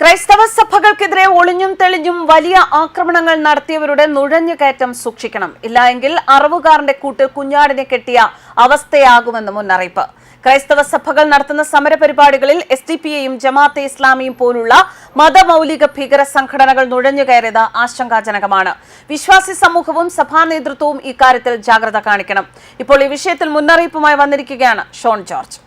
ക്രൈസ്തവ സഭകൾക്കെതിരെ ഒളിഞ്ഞും തെളിഞ്ഞും വലിയ ആക്രമണങ്ങൾ നടത്തിയവരുടെ നുഴഞ്ഞുകയറ്റം സൂക്ഷിക്കണം. ഇല്ലായെങ്കിൽ അറവുകാരന്റെ കൂട്ട് കുഞ്ഞാടിനെ കെട്ടിയ അവസ്ഥയാകുമെന്ന് മുന്നറിയിപ്പ്. ക്രൈസ്തവ സഭകൾ നടത്തുന്ന സമരപരിപാടികളിൽ എസ് ഡി പി എയും ജമാഅത്തെ ഇസ്ലാമിയും പോലുള്ള മതമൌലിക ഭീകര സംഘടനകൾ നുഴഞ്ഞുകയറിയത് ആശങ്കാജനകമാണ്. വിശ്വാസി സമൂഹവും സഭാ നേതൃത്വവും ഇക്കാര്യത്തിൽ ജാഗ്രത കാണിക്കണം. ഇപ്പോൾ ഈ വിഷയത്തിൽ മുന്നറിയിപ്പുമായി വന്നിരിക്കുകയാണ് ഷോൺ ജോർജ്.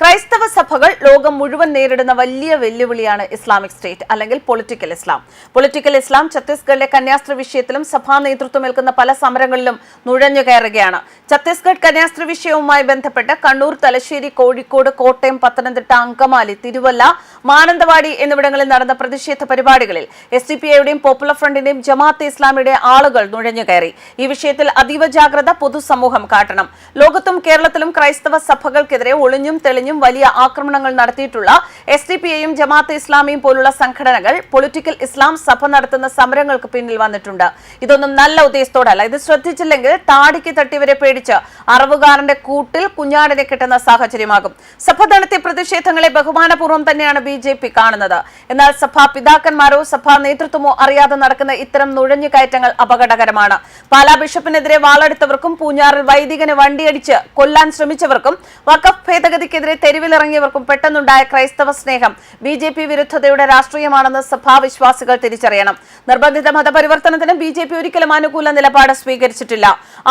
ക്രൈസ്തവ സഭകൾ ലോകം മുഴുവൻ നേരിടുന്ന വലിയ വെല്ലുവിളിയാണ് ഇസ്ലാമിക് സ്റ്റേറ്റ് അല്ലെങ്കിൽ പൊളിറ്റിക്കൽ ഇസ്ലാം. പൊളിറ്റിക്കൽ ഇസ്ലാം ഛത്തീസ്ഗഡിലെ കന്യാസ്ത്രീ വിഷയത്തിലും സഭാ നേതൃത്വം ഏൽക്കുന്ന പല സമരങ്ങളിലും നുഴഞ്ഞു കയറുകയാണ്. ഛത്തീസ്ഗഡ് കന്യാസ്ത്രീ വിഷയവുമായി ബന്ധപ്പെട്ട് കണ്ണൂർ തലശ്ശേരി കോഴിക്കോട് കോട്ടയം പത്തനംതിട്ട അങ്കമാലി തിരുവല്ല മാനന്തവാടി എന്നിവിടങ്ങളിൽ നടന്ന പ്രതിഷേധ പരിപാടികളിൽ എസ് ഡി പി ഐയുടെയും പോപ്പുലർ ഫ്രണ്ടിന്റെയും ജമാഅത്തെ ഇസ്ലാമിയുടെ ആളുകൾ നുഴഞ്ഞു കയറി. ഈ വിഷയത്തിൽ അതീവ ജാഗ്രത പൊതുസമൂഹം കാട്ടണം. ലോകത്തും കേരളത്തിലും ക്രൈസ്തവ സഭകൾക്കെതിരെ ഒളിഞ്ഞും തെളിഞ്ഞും വലിയ ആക്രമണങ്ങൾ നടത്തിയിട്ടുള്ള എസ് ഡി പി ഐയും ജമാഅത്തെ ഇസ്ലാമിയും പോലുള്ള സംഘടനകൾ പൊളിറ്റിക്കൽ ഇസ്ലാം സഭ നടത്തുന്ന സമരങ്ങൾക്ക് പിന്നിൽ വന്നിട്ടുണ്ട്. ഇതൊന്നും നല്ല ഉദ്ദേശത്തോടല്ല. ഇത് ശ്രദ്ധിച്ചില്ലെങ്കിൽ താടിക്ക് തട്ടിയവരെ പേടിച്ച് അറവുകാരന്റെ കൂട്ടിൽ കുഞ്ഞാടിനെ കിട്ടുന്ന സാഹചര്യമാകും. സഭ നടത്തിയ പ്രതിഷേധങ്ങളെ ബഹുമാനപൂർവം തന്നെയാണ് ബി ജെ പി കാണുന്നത്. എന്നാൽ സഭാ പിതാക്കന്മാരോ സഭാ നേതൃത്വമോ അറിയാതെ നടക്കുന്ന ഇത്തരം നുഴഞ്ഞുകയറ്റങ്ങൾ അപകടകരമാണ്. പാലാ ബിഷപ്പിനെതിരെ വാളെടുത്തവർക്കും പൂഞ്ഞാറിൽ വൈദികനെ വണ്ടിയടിച്ച് കൊല്ലാൻ ശ്രമിച്ചവർക്കും വഖഫ് ഭേദഗതിക്കെതിരെ തെരുവിലിറങ്ങിയവർക്കും പെട്ടെന്നുണ്ടായ ക്രൈസ്തവ സ്നേഹം ബി ജെ പി വിരുദ്ധതയുടെ രാഷ്ട്രീയമാണെന്ന് സഭാവിശ്വാസികൾ തിരിച്ചറിയണം. നിർബന്ധിത മതപരിവർത്തനത്തിന് ബി ജെ പി ഒരിക്കലും അനുകൂല നിലപാട് സ്വീകരിച്ചിട്ടില്ല.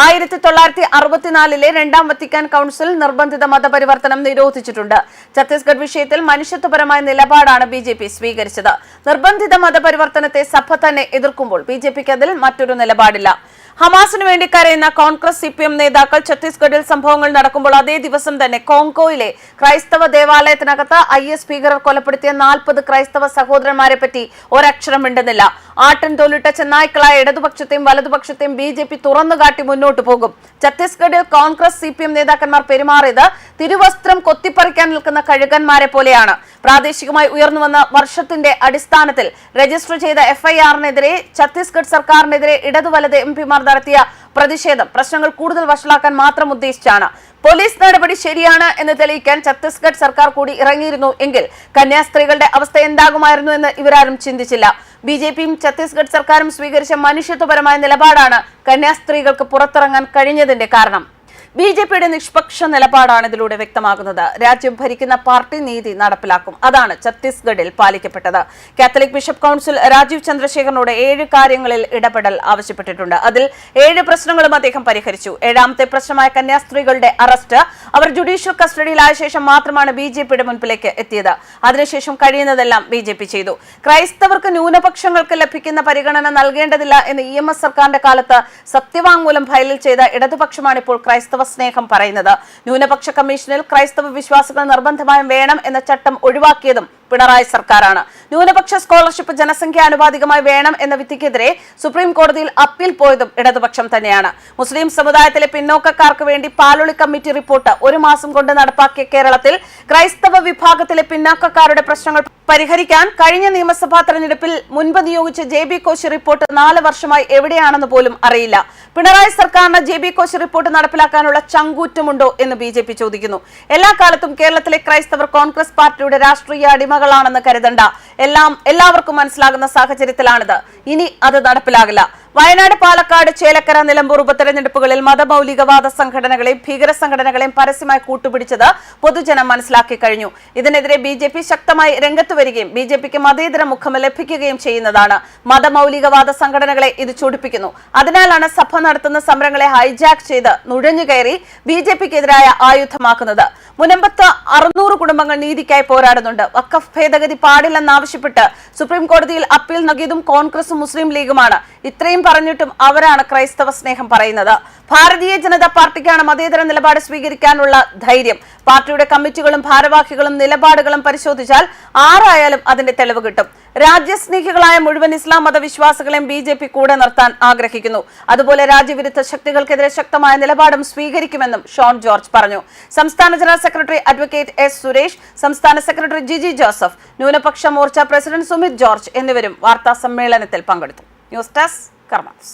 ആയിരത്തി തൊള്ളായിരത്തി അറുപത്തിനാലിലെ രണ്ടാം വത്തിക്കാൻ കൗൺസിൽ നിർബന്ധിത മതപരിവർത്തനം നിരോധിച്ചിട്ടുണ്ട്. ഛത്തീസ്ഗഡ് വിഷയത്തിൽ മനുഷ്യത്വപരമായ നിലപാടാണ് ബി ജെ പി സ്വീകരിച്ചത്. നിർബന്ധിത മതപരിവർത്തനത്തെ സഭ തന്നെ എതിർക്കുമ്പോൾ ബി ജെ പിക്ക് അതിൽ മറ്റൊരു നിലപാടില്ല. ഹമാസിനു വേണ്ടി കരയുന്ന കോൺഗ്രസ് സി പി എം നേതാക്കൾ ഛത്തീസ്ഗഡിൽ സംഭവങ്ങൾ നടക്കുമ്പോൾ അതേ ദിവസം തന്നെ കോങ്കോയിലെ ക്രൈസ്തവ ദേവാലയത്തിനകത്ത് ഐ എസ് ഭീകരർ കൊലപ്പെടുത്തിയ നാൽപ്പത് ക്രൈസ്തവ സഹോദരന്മാരെ പറ്റി ഒരക്ഷരം മിണ്ടുന്നില്ല. ആട്ടൻ തോലിട്ട ചെന്നായ്ക്കളായ ഇടതുപക്ഷത്തെയും വലതുപക്ഷത്തെയും ബി ജെ പി തുറന്നുകാട്ടി മുന്നോട്ട് പോകും. ഛത്തീസ്ഗഡിൽ കോൺഗ്രസ് സി പി എം നേതാക്കന്മാർ പെരുമാറിയത് തിരുവസ്ത്രം കൊത്തിപ്പറിക്കാൻ നിൽക്കുന്ന കഴുകന്മാരെ പോലെയാണ്. പ്രാദേശികമായി ഉയർന്നുവന്ന വർഷത്തിന്റെ അടിസ്ഥാനത്തിൽ രജിസ്റ്റർ ചെയ്ത എഫ്ഐആറിനെതിരെ ഛത്തീസ്ഗഡ് സർക്കാരിനെതിരെ ഇടതു വലത് എം പിമാർ നടത്തിയ പ്രതിഷേധം പ്രശ്നങ്ങൾ കൂടുതൽ വഷളാക്കാൻ മാത്രം ഉദ്ദേശിച്ചാണ്. പോലീസ് നടപടി ശരിയാണ് എന്ന് തെളിയിക്കാൻ ഛത്തീസ്ഗഡ് സർക്കാർ കൂടി ഇറങ്ങിയിരുന്നു എങ്കിൽ കന്യാസ്ത്രീകളുടെ അവസ്ഥ എന്താകുമായിരുന്നു എന്ന് ഇവരാരും ചിന്തിച്ചില്ല. ബി ജെ പിയും ഛത്തീസ്ഗഡ് സർക്കാരും സ്വീകരിച്ച മനുഷ്യത്വപരമായ നിലപാടാണ് കന്യാസ്ത്രീകൾക്ക് പുറത്തിറങ്ങാൻ കഴിഞ്ഞതിന്റെ കാരണം. ബി ജെ പിയുടെ നിഷ്പക്ഷ നിലപാടാണ് ഇതിലൂടെ വ്യക്തമാകുന്നത്. രാജ്യം ഭരിക്കുന്ന പാർട്ടി നീതി നടപ്പിലാക്കും. അതാണ് ഛത്തീസ്ഗഡിൽ പാലിക്കപ്പെട്ടത്. കാത്തലിക് ബിഷപ്പ് കൌൺസിൽ രാജീവ് ചന്ദ്രശേഖരനോട് ഏഴ് കാര്യങ്ങളിൽ ഇടപെടൽ ആവശ്യപ്പെട്ടിട്ടുണ്ട്. അതിൽ ഏഴ് പ്രശ്നങ്ങളും അദ്ദേഹം പരിഹരിച്ചു. ഏഴാമത്തെ പ്രശ്നമായ കന്യാസ്ത്രീകളുടെ അറസ്റ്റ് അവർ ജുഡീഷ്യൽ കസ്റ്റഡിയിലായ ശേഷം മാത്രമാണ് ബി ജെ പിയുടെ മുൻപിലേക്ക് എത്തിയത്. അതിനുശേഷം കഴിയുന്നതെല്ലാം ബി ജെ പി ചെയ്തു. ക്രൈസ്തവർക്ക് ന്യൂനപക്ഷങ്ങൾക്ക് ലഭിക്കുന്ന പരിഗണന നൽകേണ്ടതില്ല എന്ന് ഇ എം എസ് സർക്കാരിന്റെ കാലത്ത് സത്യവാങ്മൂലം ഫയലിൽ ചെയ്ത ഇടതുപക്ഷമാണ് ഇപ്പോൾ ക്രൈസ്തവ സ്നേഹം പറയുന്നത്. ന്യൂനപക്ഷ കമ്മീഷനിൽ ക്രൈസ്തവ വിശ്വാസികൾ നിർബന്ധമായും വേണം എന്ന ചട്ടം ഒഴിവാക്കിയതും പിണറായി സർക്കാരാണ്. ന്യൂനപക്ഷ സ്കോളർഷിപ്പ് ജനസംഖ്യ ആനുപാതികമായി വേണം എന്ന വിധിക്കെതിരെ സുപ്രീം കോടതിയിൽ അപ്പീൽ പോയതും ഇടതുപക്ഷം തന്നെയാണ്. മുസ്ലിം സമുദായത്തിലെ പിന്നോക്കക്കാർക്ക് വേണ്ടി പാലൊളി കമ്മിറ്റി റിപ്പോർട്ട് ഒരു മാസം കൊണ്ട് നടപ്പാക്കിയ കേരളത്തിൽ ക്രൈസ്തവ വിഭാഗത്തിലെ പിന്നോക്കക്കാരുടെ പ്രശ്നങ്ങൾ പരിഹരിക്കാൻ കഴിഞ്ഞ നിയമസഭാ തെരഞ്ഞെടുപ്പിൽ മുൻപ് നിയോഗിച്ച ജെ ബി കോശി റിപ്പോർട്ട് നാല് വർഷമായി എവിടെയാണെന്ന് പോലും അറിയില്ല. പിണറായി സർക്കാരിന് ജെ ബി കോശി റിപ്പോർട്ട് നടപ്പിലാക്കാനുള്ള ചങ്കൂറ്റമുണ്ടോ എന്ന് ബി ജെ പി ചോദിക്കുന്നു. എല്ലാ കാലത്തും കേരളത്തിലെ ക്രൈസ്തവർ കോൺഗ്രസ് പാർട്ടിയുടെ രാഷ്ട്രീയ അടിമകളാണെന്ന് കരുതണ്ട. എല്ലാം എല്ലാവർക്കും മനസ്സിലാകുന്ന സാഹചര്യത്തിലാണിത്. ഇനി അത് നടപ്പിലാകില്ല. വയനാട് പാലക്കാട് ചേലക്കര നിലമ്പൂർ ഉപതെരഞ്ഞെടുപ്പുകളിൽ മതമൌലികവാദ സംഘടനകളെയും ഭീകര സംഘടനകളെയും പരസ്യമായി കൂട്ടുപിടിച്ചത് പൊതുജനം മനസ്സിലാക്കി കഴിഞ്ഞു. ഇതിനെതിരെ ബി ജെ പി ശക്തമായി രംഗത്ത് വരികയും ബി ജെ പിക്ക് മതേതര മുഖം ലഭിക്കുകയും ചെയ്യുന്നതാണ്. മതമൌലികവാദ സംഘടനകളെ ഇത് ചൂടിപ്പിക്കുന്നു. അതിനാലാണ് സഭ നടത്തുന്ന സമരങ്ങളെ ഹൈജാക്ക് ചെയ്ത് നുഴഞ്ഞുകയറി ബി ജെ പിക്കെതിരായ ആയുധമാക്കുന്നത്. മുനമ്പത്ത് അറുന്നൂറ് കുടുംബങ്ങൾ നീതിക്കായി പോരാടുന്നുണ്ട്. വക്കഫ് ഭേദഗതി പാടില്ലെന്നാവശ്യപ്പെട്ട് സുപ്രീം കോടതിയിൽ അപ്പീൽ നൽകിയതും കോൺഗ്രസും മുസ്ലിം ലീഗുമാണ്. ഇത്രയും പറഞ്ഞിട്ടും അവരാണ് ക്രൈസ്തവ സ്നേഹം പറയുന്നത്. ഭാരതീയ ജനതാ പാർട്ടിക്കാണ് മതേതര നിലപാട് സ്വീകരിക്കാനുള്ള ധൈര്യം. പാർട്ടിയുടെ കമ്മിറ്റികളും ഭാരവാഹികളും നിലപാടുകളും പരിശോധിച്ചാൽ ആറായാലും അതിന്റെ തെളിവ് കിട്ടും. രാജ്യസ്നേഹികളായ മുഴുവൻ ഇസ്ലാം മതവിശ്വാസികളെയും ബി ജെ പി കൂടെ നിർത്താൻ ആഗ്രഹിക്കുന്നു. അതുപോലെ രാജ്യവിരുദ്ധ ശക്തികൾക്കെതിരെ ശക്തമായ നിലപാടും സ്വീകരിക്കുമെന്നും ഷോൺ ജോർജ് പറഞ്ഞു. സംസ്ഥാന general secretary advocate S Suresh സംസ്ഥാന സെക്രട്ടറി ജിജി ജോസഫ് ന്യൂനപക്ഷ മോർച്ച പ്രസിഡന്റ് സുമിത് ജോർജ് എന്നിവരും വാർത്താ സമ്മേളനത്തിൽ പങ്കെടുത്തു. News desk karmas